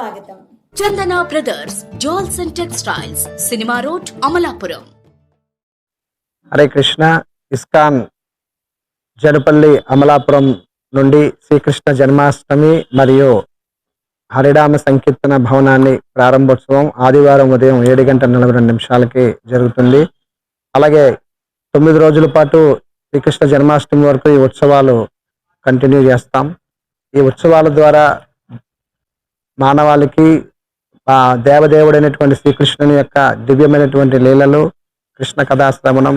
స్వాగతం. Chandana brothers jewels and textiles cinema road Amalapuram. Hare Krishna ISKCON Janapalli Amalapuram నుండి శ్రీకృష్ణ జన్మాష్టమి మరియు హరిడామ సంకీర్తన భవనాన్ని ప్రారంభోత్సవం ఆదివారం ఉదయం ఏడు గంటల నలభై రెండు నిమిషాలకి జరుగుతుంది. అలాగే తొమ్మిది రోజుల పాటు శ్రీకృష్ణ జన్మాష్టమి వరకు ఈ ఉత్సవాలు కంటిన్యూ చేస్తాం. ఈ ఉత్సవాల ద్వారా మానవాళికి దేవదేవుడైనటువంటి శ్రీకృష్ణుని యొక్క దివ్యమైనటువంటి లీలలు కృష్ణ కథాశ్రవణం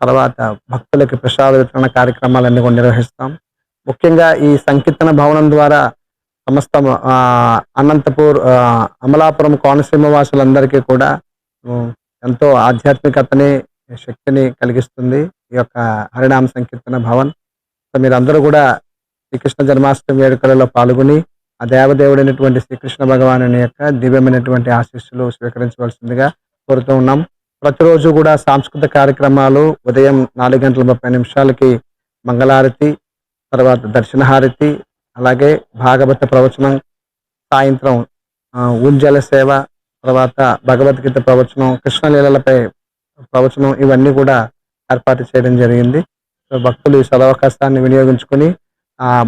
తర్వాత భక్తులకి ప్రసాద వితరణ కార్యక్రమాలన్నీ కూడా నిర్వహిస్తాం. ముఖ్యంగా ఈ సంకీర్తన భవనం ద్వారా సమస్త ఆ, అనంతపూర్ అమలాపురం కోనసీమ వాసులందరికీ కూడా ఎంతో ఆధ్యాత్మికతని శక్తిని కలిగిస్తుంది ఈ యొక్క హరినామ సంకీర్తన భవన్. సో మీరందరూ కూడా శ్రీకృష్ణ జన్మాష్టమి వేడుకలలో పాల్గొని ఆ దేవదేవుడైనటువంటి శ్రీకృష్ణ భగవాను యొక్క దివ్యమైనటువంటి ఆశీస్సులు స్వీకరించవలసిందిగా కోరుతూ ఉన్నాం. ప్రతిరోజు కూడా సాంస్కృతిక కార్యక్రమాలు ఉదయం నాలుగు గంటల ముప్పై నిమిషాలకి మంగళారతి తర్వాత దర్శనహారతి అలాగే భాగవత ప్రవచనం సాయంత్రం ఆ, ఊంజల సేవ తర్వాత భగవద్గీత ప్రవచనం కృష్ణలీలలపై ప్రవచనం ఇవన్నీ కూడా ఏర్పాటు చేయడం జరిగింది. భక్తులు ఈ సదవకాశాన్ని వినియోగించుకొని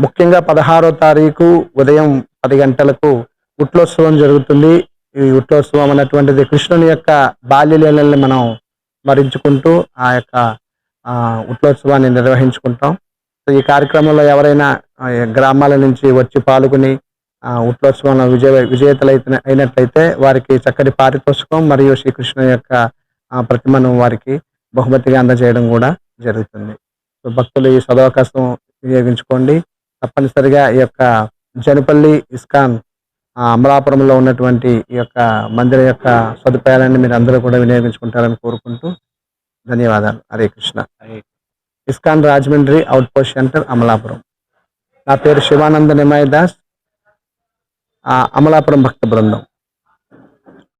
ముఖ్యంగా పదహారో తారీఖు ఉదయం పది గంటలకు ఉట్లోత్సవం జరుగుతుంది. ఈ ఉట్లోత్సవం అన్నటువంటిది కృష్ణుని యొక్క బాల్యలీలల్ని మనం స్మరించుకుంటూ ఆ యొక్క ఉట్లోత్సవాన్ని నిర్వహించుకుంటాం. సో ఈ కార్యక్రమంలో ఎవరైనా గ్రామాల నుంచి వచ్చి పాల్గొని ఉట్లోత్సవంలో విజయ విజేతలు అయినట్లయితే వారికి చక్కటి పారితోషికం మరియు శ్రీకృష్ణుని యొక్క ప్రతిమను వారికి బహుమతిగా అందజేయడం కూడా జరుగుతుంది. భక్తులు ఈ సదవకాశం వినియోగించుకోండి. తప్పనిసరిగా ఈ యొక్క జనపల్లి ఇస్కాన్ అమలాపురంలో ఉన్నటువంటి ఈ యొక్క మందిరం యొక్క సదుపాయాలన్నీ మీరు అందరూ కూడా వినియోగించుకుంటారని కోరుకుంటూ ధన్యవాదాలు. Hare Krishna. ISKCON Rajahmundry out post centre Amalapuram. నా పేరు శివానంద నిమాయ్ దాస్ అమలాపురం భక్త బృందం.